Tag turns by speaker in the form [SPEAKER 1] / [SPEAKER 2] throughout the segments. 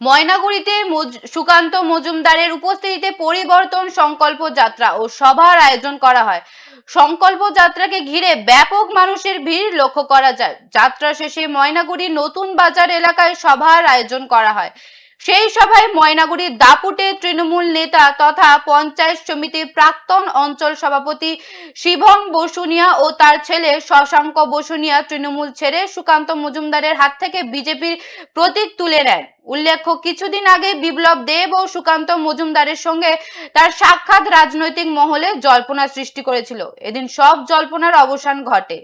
[SPEAKER 1] ময়নাগুড়িতে সুকান্ত মজুমদারের উপস্থিতিতে পরিবর্তন সংকল্প যাত্রা ও সভার আয়োজন করা হয়। সংকল্প যাত্রাকে ঘিরে ব্যাপক মানুষের ভিড় লক্ষ্য করা যায়। যাত্রা শেষে ময়নাগুড়ি নতুন বাজার এলাকায় সভার আয়োজন করা হয়। সেই সভায় ময়নাগুড়ির দাপুটে তৃণমূল নেতা তথা পঞ্চায়েত সমিতির প্রাক্তন অঞ্চল সভাপতি শিবম বসুনিয়া ও তার ছেলে শশাঙ্ক বসুনিয়া তৃণমূল ছেড়ে সুকান্ত মজুমদারের হাত থেকে বিজেপির প্রতীক তুলে নেন। উল্লেখ্য, কিছুদিন আগে বিপ্লব দেব ও সুকান্ত মজুমদারের সঙ্গে তার সাক্ষাৎ রাজনৈতিক মহলে জল্পনা সৃষ্টি করেছিল। এদিন সব জল্পনার অবসান ঘটে।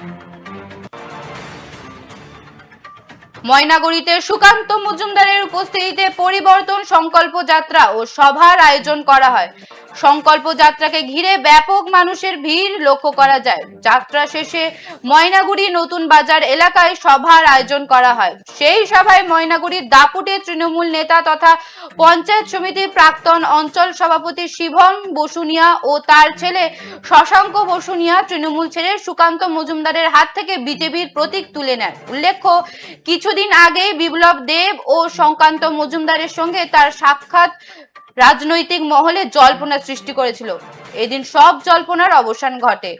[SPEAKER 1] Thank you. ময়নাগুড়িতে সুকান্ত মজুমদারের উপস্থিতিতে পরিবর্তন সংকল্প যাত্রা ও সভার আয়োজন করা হয়। সংকল্প যাত্রাকে ঘিরে ব্যাপক মানুষের ভিড় লক্ষ্য করা যায়। যাত্রা শেষে ময়নাগুড়ি নতুন বাজার এলাকায় সভার আয়োজন করা হয়। সেই সভায় ময়নাগুড়ির দাপুটে তৃণমূল নেতা তথা পঞ্চায়েত সমিতির প্রাক্তন অঞ্চল সভাপতি শিবম বসুনিয়া ও তার ছেলে শশাঙ্ক বসুনিয়া তৃণমূল ছেড়ে সুকান্ত মজুমদারের হাত থেকে বিজেপির প্রতীক তুলে নেয় উল্লেখ্য কিছুদিন আগে বিপ্লব দেব ও সংক্রান্ত মজুমদারের সঙ্গে তার সাক্ষাৎ রাজনৈতিক মহলে জল্পনা সৃষ্টি করেছিল। এদিন সব জল্পনার অবসান ঘটে।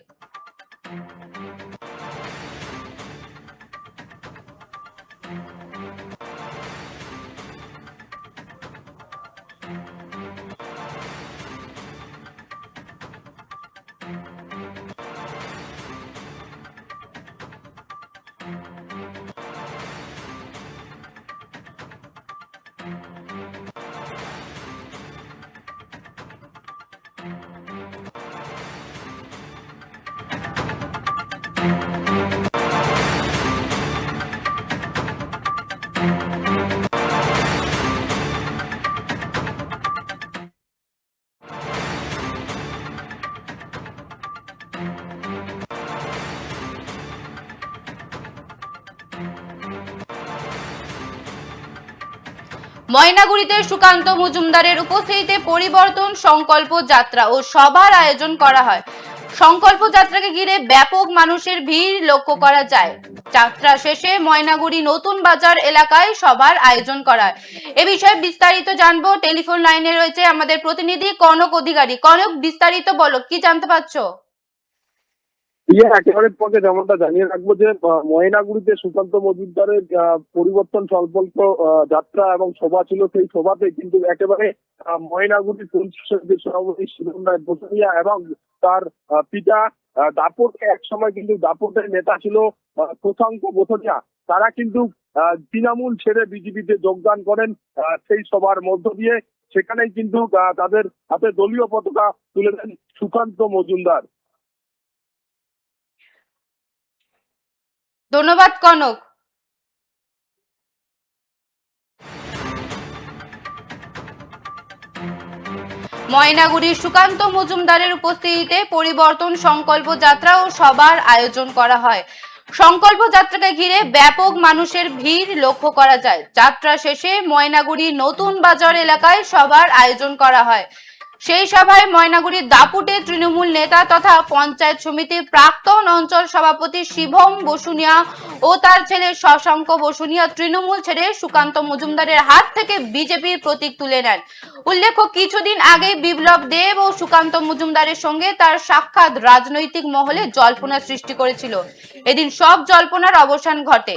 [SPEAKER 1] ময়নাগুড়িতে সুকান্ত মজুমদারের উপস্থিতিতে পরিবর্তন সংকল্প যাত্রা ও সভার আয়োজন করা হয়। সংকল্প যাত্রাকে ঘিরে ব্যাপক মানুষের ভিড় লক্ষ্য করা যায়। যাত্রা শেষে ময়নাগুড়ি নতুন বাজার এলাকায় সবার আয়োজন করা এ বিষয়ে বিস্তারিত জানব। টেলিফোন লাইনে রয়েছে আমাদের প্রতিনিধি কনক অধিকারী। কনক, বিস্তারিত বলো, কি জানতে পারছ?
[SPEAKER 2] ইয়ে একেবারে পক্ষে যেমনটা জানিয়ে রাখব যে ময়নাগুড়িতে সুকান্ত মজুমদারের পরিবর্তন সংকল্প যাত্রা এবং সভা ছিল সেই সভাতে কিন্তু একেবারে আহ, ময়নাগুড়ির পরিষদের সভাপতি শিবম রায় বসুনিয়া এবং তার পিতা দাপট এক সময় কিন্তু দাপটের নেতা ছিল আহ, শশাঙ্ক বসুনিয়া তারা কিন্তু তৃণমূল ছেড়ে বিজেপিতে যোগদান করেন সেই সভার মধ্য দিয়ে। সেখানেই কিন্তু তাদের হাতে দলীয় পতাকা তুলে দেন সুকান্ত মজুমদার।
[SPEAKER 1] ধন্যবাদ, কনক। ময়নাগুড়ির সুকান্ত মজুমদারের উপস্থিতিতে পরিবর্তন সংকল্প যাত্রা ও সবার আয়োজন করা হয়। সংকল্প যাত্রাকে ঘিরে ব্যাপক মানুষের ভিড় লক্ষ্য করা যায়। যাত্রা শেষে ময়নাগুড়ি নতুন বাজার এলাকায় সবার আয়োজন করা হয়। সেই সভায় ময়নাগুড়ির দাপুটে তৃণমূল নেতা তথা পঞ্চায়েত সমিতির প্রাক্তন অঞ্চল সভাপতি শিবম বসুনিয়া ও তার ছেলে শশাঙ্ক বসুনিয়া তৃণমূল ছেড়ে সুকান্ত মজুমদারের হাত থেকে বিজেপির প্রতীক তুলে নেন। উল্লেখ্য, কিছুদিন আগে বিপ্লব দেব ও সুকান্ত মজুমদারের সঙ্গে তার সাক্ষাৎ রাজনৈতিক মহলে জল্পনা সৃষ্টি করেছিল। এদিন সব জল্পনার অবসান ঘটে।